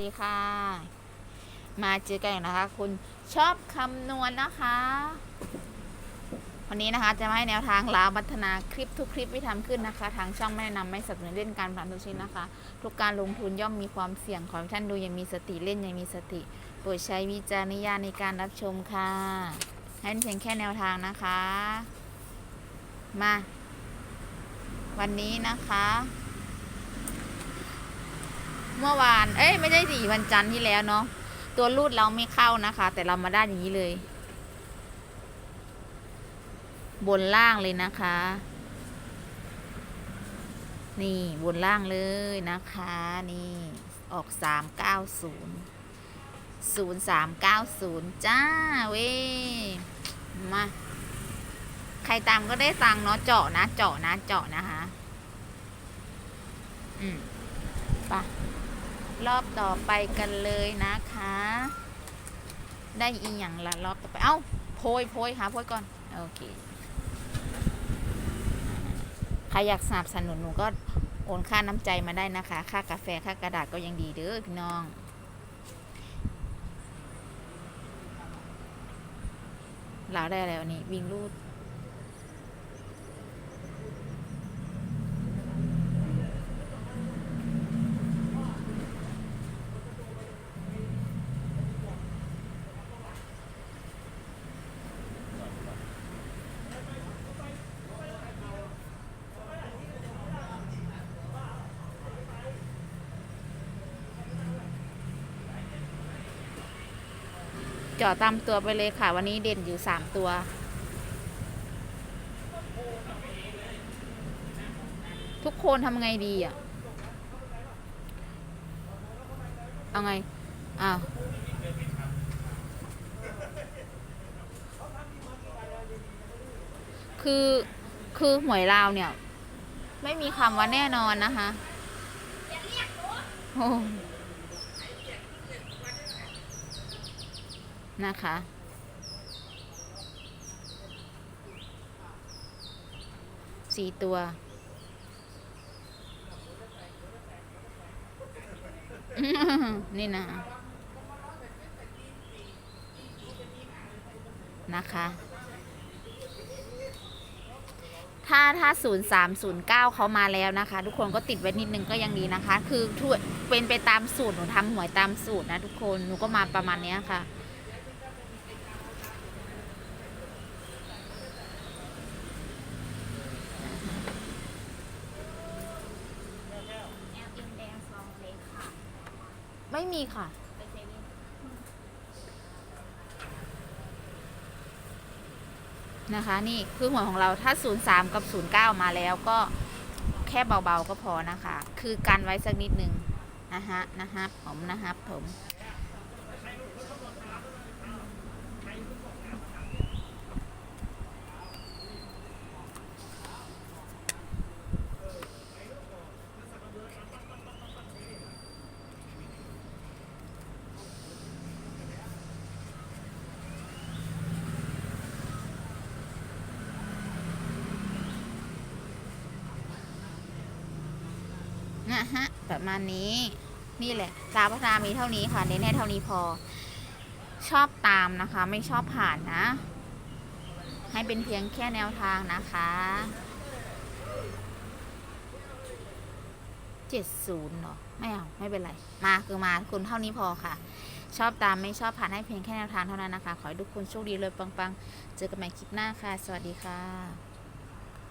สวัสดีค่ะ มาเจอกันอีกนะคะ คุณชอบคำนวณนะคะ วันนี้นะคะจะมาให้แนวทางลาวพัฒนาคลิปทุกคลิปที่ทำขึ้นนะคะ ทางช่องไม่แนะนำไม่สนับสนุนเล่นการพนันทุกชนิดนะคะ ทุกการลงทุนย่อมมีความเสี่ยงขอให้ท่านดูอยังมีสติเล่นอยังมีสติโปรดใช้วิจารณญาณในการรับชมค่ะให้เป็นเพียงแค่แนวทางนะคะ มา วันนี้นะคะ เมื่อวาน เอ้ยไม่ได้สิวันจันทร์ที่แล้วเนาะตัวรูดเราไม่เข้านะคะ แต่เรามาได้อย่างนี้เลย บนล่างเลยนะคะ นี่บนล่างเลยนะคะ นี่ออกสามเก้าศูนย์ศูนย์สามเก้าศูนย์จ้าเว้มาใครตามก็ได้ตังค์เนาะเจาะนะเจาะนะเจาะนะคะ อืมไปะ รอบต่อไปกันเลยนะคะ ได้อีหยังละรอบต่อไป เอ้าโพยโพยหาโพยก่อน โอเค ใครอยากสนับสนุนหนูก็โอนค่าน้ำใจมาได้นะคะ ค่ากาแฟ ค่ากระดาษก็ยังดีเด้อพี่น้องเราได้แล้วนี่วิ่งรูด เจาะตามตัวไปเลยค่ะ วันนี้เด่นอยู่สามตัว ทุกคนทำไงดีอะ เอาไง อ้าวคือคือหวยลาวเนี่ย ไม่มีคำว่าแน่นอนนะคะโอ้ นะคะ สี่ตัว นี่นะ นะคะ ถ้าถ้า 0309 เขามาแล้วนะคะ ทุกคนก็ติดไว้นิดนึงก็ยังดีนะคะ คือถ้วยเป็นไปตามสูตร หนูทำหวยตามสูตรนะทุกคน หนูก็มาประมาณนี้ค่ะ แอลอินแดงซองเล็กค่ะ ไม่มีค่ะ ไปเซเว่นนะคะ นี่คือหัวของเราถ้า 03 กับ 09 มาแล้วก็แค่เบาๆก็พอนะคะ คือกันไว้สักนิดนึงนะฮะนะครับผมนะครับผมะฮะประมาณนี้ นี่แหละลาพัฒนามีเท่านี้ค่ะเน้นให้เท่านี้พอ ชอบตามนะคะ ไม่ชอบผ่านนะ ให้เป็นเพียงแค่แนวทางนะคะเจ็ดศูนย์หรอไม่เอาไม่เป็นไร มาคือมาคุณเท่านี้พอค่ะ ชอบตามไม่ชอบผ่านให้เพียงแค่แนวทางเท่านั้นนะคะ ขอให้ทุกคนโชคดีเลยปังๆ เจอกันใหม่คลิปหน้าค่ะ สวัสดีค่ะ